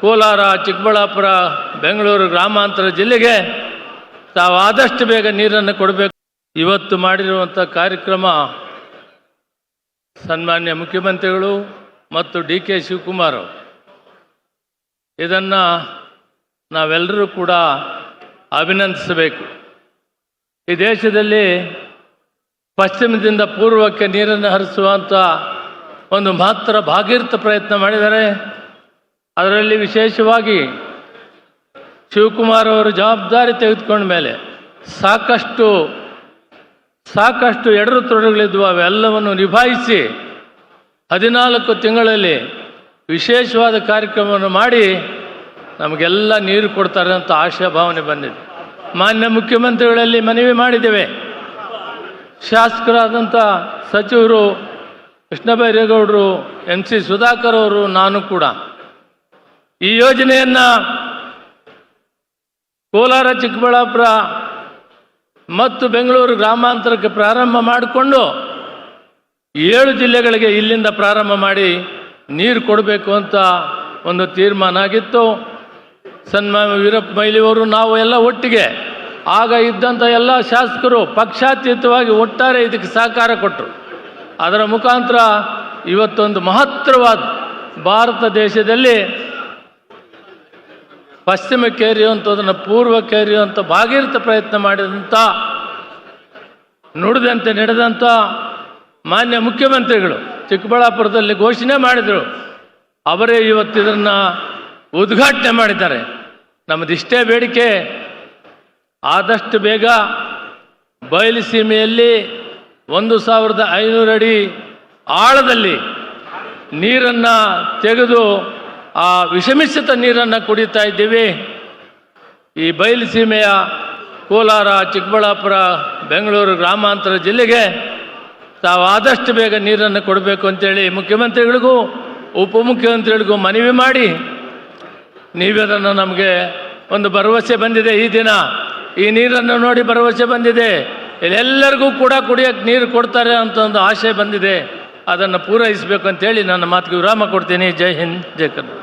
ಕೋಲಾರ, ಚಿಕ್ಕಬಳ್ಳಾಪುರ, ಬೆಂಗಳೂರು ಗ್ರಾಮಾಂತರ ಜಿಲ್ಲೆಗೆ ತಾವು ಆದಷ್ಟು ಬೇಗ ನೀರನ್ನು ಕೊಡಬೇಕು. ಇವತ್ತು ಮಾಡಿರುವಂಥ ಕಾರ್ಯಕ್ರಮ ಸನ್ಮಾನ್ಯ ಮುಖ್ಯಮಂತ್ರಿಗಳು ಮತ್ತು ಡಿ ಕೆ ಶಿವಕುಮಾರ್ ಇದನ್ನು ನಾವೆಲ್ಲರೂ ಕೂಡ ಅಭಿನಂದಿಸಬೇಕು. ಈ ದೇಶದಲ್ಲಿ ಪಶ್ಚಿಮದಿಂದ ಪೂರ್ವಕ್ಕೆ ನೀರನ್ನು ಹರಿಸುವಂಥ ಒಂದು ಮಹತ್ತರ ಭಾಗೀರಥ ಪ್ರಯತ್ನ ಮಾಡಿದ್ದಾರೆ ಅದರಲ್ಲಿ ವಿಶೇಷವಾಗಿ ಶಿವಕುಮಾರ್ ಅವರು ಜವಾಬ್ದಾರಿ ತೆಗೆದುಕೊಂಡ ಮೇಲೆ ಸಾಕಷ್ಟು ಸಾಕಷ್ಟು ಎಡರು ತೊಡರುಗಳಿದ್ವು. ಅವೆಲ್ಲವನ್ನು ನಿಭಾಯಿಸಿ ಹದಿನಾಲ್ಕು ತಿಂಗಳಲ್ಲಿ ವಿಶೇಷವಾದ ಕಾರ್ಯಕ್ರಮವನ್ನು ಮಾಡಿ ನಮಗೆಲ್ಲ ನೀರು ಕೊಡ್ತಾರೆ ಅಂತ ಆಶಾಭಾವನೆ ಬಂದಿದೆ. ಮಾನ್ಯ ಮುಖ್ಯಮಂತ್ರಿಗಳಲ್ಲಿ ಮನವಿ ಮಾಡಿದ್ದೇವೆ. ಶಾಸಕರಾದಂಥ ಸಚಿವರು ಕೃಷ್ಣ ಬೈರೇಗೌಡರು ಎಂ ಸಿ ಸುಧಾಕರ್ ಅವರು, ನಾನು ಕೂಡ. ಈ ಯೋಜನೆಯನ್ನು ಕೋಲಾರ, ಚಿಕ್ಕಬಳ್ಳಾಪುರ ಮತ್ತು ಬೆಂಗಳೂರು ಗ್ರಾಮಾಂತರಕ್ಕೆ ಪ್ರಾರಂಭ ಮಾಡಿಕೊಂಡು ಏಳು ಜಿಲ್ಲೆಗಳಿಗೆ ಇಲ್ಲಿಂದ ಪ್ರಾರಂಭ ಮಾಡಿ ನೀರು ಕೊಡಬೇಕು ಅಂತ ಒಂದು ತೀರ್ಮಾನ ಆಗಿತ್ತು. ಸನ್ಮಾನ್ಯ ವೀರಪ್ಪ ಮೈಲಿಯವರು ನಾವು ಎಲ್ಲ ಒಟ್ಟಿಗೆ, ಆಗ ಇದ್ದಂಥ ಎಲ್ಲ ಶಾಸಕರು ಪಕ್ಷಾತೀತವಾಗಿ ಒಟ್ಟಾರೆ ಇದಕ್ಕೆ ಸಹಕಾರ ಕೊಟ್ಟರು ಅದರ ಮುಖಾಂತರ ಇವತ್ತೊಂದು ಮಹತ್ತರವಾದ ಭಾರತ ದೇಶದಲ್ಲಿ ಪಶ್ಚಿಮಕ್ಕೆ ಪೂರ್ವ ಪೂರ್ವಕ್ಕೆ ಅಂತ ಭಾಗೀರಥ ಪ್ರಯತ್ನ ಮಾಡಿದಂಥ ನುಡಿದಂತೆ ನಡೆದಂಥ ಮಾನ್ಯ ಮುಖ್ಯಮಂತ್ರಿಗಳು ಚಿಕ್ಕಬಳ್ಳಾಪುರದಲ್ಲಿ ಘೋಷಣೆ ಮಾಡಿದರು. ಅವರೇ ಇವತ್ತು ಇದನ್ನು ಉದ್ಘಾಟನೆ ಮಾಡಿದ್ದಾರೆ. ನಮ್ಮದಿಷ್ಟೇ ಬೇಡಿಕೆ, ಆದಷ್ಟು ಬೇಗ ಬಯಲುಸೀಮೆಯಲ್ಲಿ ಒಂದು ಸಾವಿರದ ಐನೂರು ಅಡಿ ಆಳದಲ್ಲಿ ನೀರನ್ನು ತೆಗೆದು ಆ ವಿಷಮಿಶ್ರಿತ ನೀರನ್ನು ಕುಡಿತಾ ಇದ್ದೀವಿ. ಈ ಬಯಲುಸೀಮೆಯ ಕೋಲಾರ, ಚಿಕ್ಕಬಳ್ಳಾಪುರ, ಬೆಂಗಳೂರು ಗ್ರಾಮಾಂತರ ಜಿಲ್ಲೆಗೆ ತಾವು ಆದಷ್ಟು ಬೇಗ ನೀರನ್ನು ಕೊಡಬೇಕು ಅಂತೇಳಿ ಮುಖ್ಯಮಂತ್ರಿಗಳಿಗೂ, ಉಪಮುಖ್ಯಮಂತ್ರಿಗಳಿಗೂ ಮನವಿ ಮಾಡಿ ನೀವೇನನ್ನು ನಮಗೆ ಒಂದು ಭರವಸೆ ಬಂದಿದೆ ಈ ದಿನ. ಈ ನೀರನ್ನು ನೋಡಿ ಭರವಸೆ ಬಂದಿದೆ. ಎಲ್ಲರಿಗೂ ಕೂಡ ಕುಡಿಯೋಕ್ಕೆ ನೀರು ಕೊಡ್ತಾರೆ ಅಂತ ಒಂದು ಆಶೆ ಬಂದಿದೆ. ಅದನ್ನು ಪೂರೈಸಬೇಕು ಅಂತೇಳಿ ನನ್ನ ಮಾತಿಗೆ ವಿರಾಮ ಕೊಡ್ತೀನಿ. ಜೈ ಹಿಂದ್, ಜೈ ಕರ್ನಾಟಕ.